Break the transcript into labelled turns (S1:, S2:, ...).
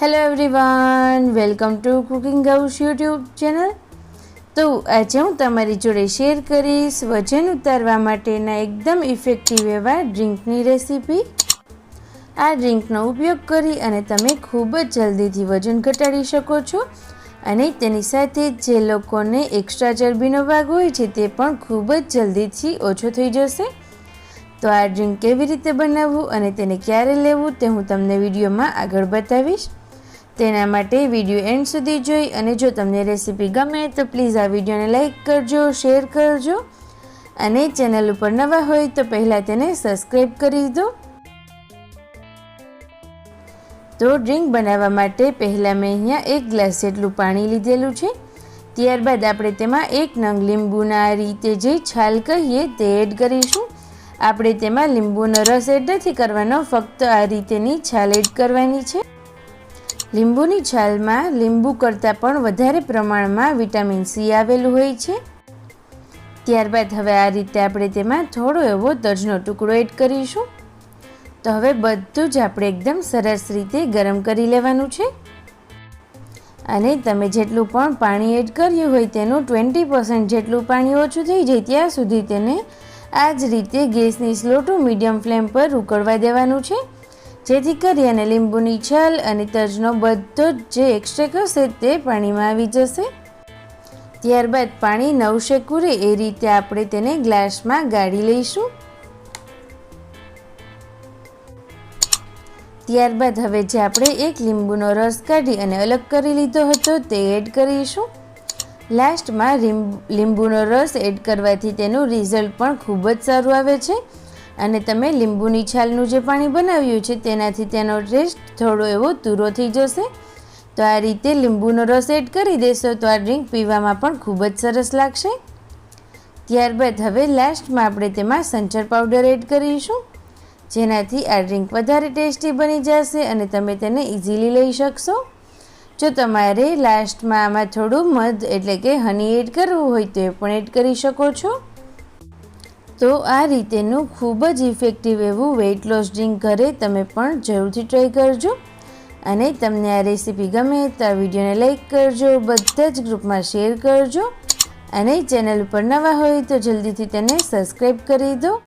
S1: Hello everyone welcome to cooking house YouTube channel તો આજે હું તમારી જોડે શેર કરીશ વજન ઉતારવા માટેના એકદમ ઇફેક્ટિવ એવા ડ્રિંકની રેસીપી આ ડ્રિંકનો ઉપયોગ કરી અને તમે ખૂબ જ જલ્દીથી વજન ઘટાડી શકો છો અને તેની સાથે જે લોકોને એક્સ્ટ્રા ચરબીનો ભાગ હોય છે તે પણ ખૂબ જ જલ્દીથી ઓછો થઈ જશે. તો આ ડ્રિંક કેવી રીતે બનાવવું અને તેને ક્યારે લેવું તે હું તમને વિડીયોમાં આગળ બતાવીશ. તેના માટે વીડિયો એન્ડ સુધી જોઈ અને જો તમને રેસીપી ગમે તો પ્લીઝ આ વિડીયોને લાઇક કરજો, શેર કરજો અને ચેનલ ઉપર નવા હોય તો પહેલાં તેને સબસ્ક્રાઈબ કરી દો. તો ડ્રિંક બનાવવા માટે પહેલાં મેં અહીંયા એક ગ્લાસ જેટલું પાણી લીધેલું છે. ત્યારબાદ આપણે તેમાં એક નંગ લીંબુના રીતે જે છાલ કહીએ તે એડ કરીશું. આપણે તેમાં લીંબુનો રસ એડ નથી કરવાનો, ફક્ત આ રીતેની છાલ એડ કરવાની છે. લીંબુની છાલમાં લીંબુ કરતાં પણ વધારે પ્રમાણમાં વિટામિન સી આવેલું હોય છે. ત્યારબાદ હવે આ રીતે આપણે તેમાં થોડો એવો તજનો ટુકડો એડ કરીશું. તો હવે બધું જ આપણે એકદમ સરસ રીતે ગરમ કરી લેવાનું છે. અને તમે જેટલું પણ પાણી એડ કર્યું હોય તેનું ટ્વેન્ટી પર્સન્ટ જેટલું પાણી ઓછું થઈ જાય ત્યાં સુધી તેને આ જ રીતે ગેસની સ્લો ટુ મીડિયમ ફ્લેમ પર ઉકળવા દેવાનું છે. જેથી કરી અને લીંબુની છાલ અને તજનો બધો જ જે એક્સ્ટ્રેક હશે તે પાણીમાં આવી જશે. ત્યારબાદ પાણી નવશેકું રહે એ રીતે આપણે તેને ગ્લાસમાં ગાળી લઈશું. ત્યારબાદ હવે જે આપણે એક લીંબુનો રસ કાઢી અને અલગ કરી લીધો હતો તે એડ કરીશું. લાસ્ટમાં લીંબુનો રસ એડ કરવાથી તેનું રિઝલ્ટ પણ ખૂબ જ સારું આવે છે. અને તમે લીંબુની છાલનું જે પાણી બનાવ્યું છે, તેનાથી તેનો ટેસ્ટ થોડો એવો તૂરો થઈ જશે. તો આ રીતે લીંબુનો રસ એડ કરી દેશો, તો આ ડ્રિંક પીવામાં પણ ખૂબ જ સરસ લાગશે. ત્યારબાદ હવે લાસ્ટમાં આપણે તેમાં સંચર પાવડર એડ કરીશું. જેનાથી આ ડ્રિંક વધારે ટેસ્ટી બની જશે અને તમે તેને ઇઝીલી લઈ શકશો. જો તમારે લાસ્ટમાં આમાં થોડું મધ એટલે કે હની એડ કરવું હોય તો એ પણ એડ કરી શકો છો. તો આ રીતેનું ખૂબ જ ઇફેક્ટિવ એવું વેઇટ લોસ ડ્રિંક ઘરે તમે પણ જરૂરથી ટ્રાય કરજો. અને તમને આ રેસીપી ગમે તો આ વિડીયોને લાઇક કરજો, બધા જ ગ્રુપમાં શેર કરજો. અને ચેનલ ઉપર નવા હોય તો જલ્દીથી તેને સબસ્ક્રાઈબ કરી દો.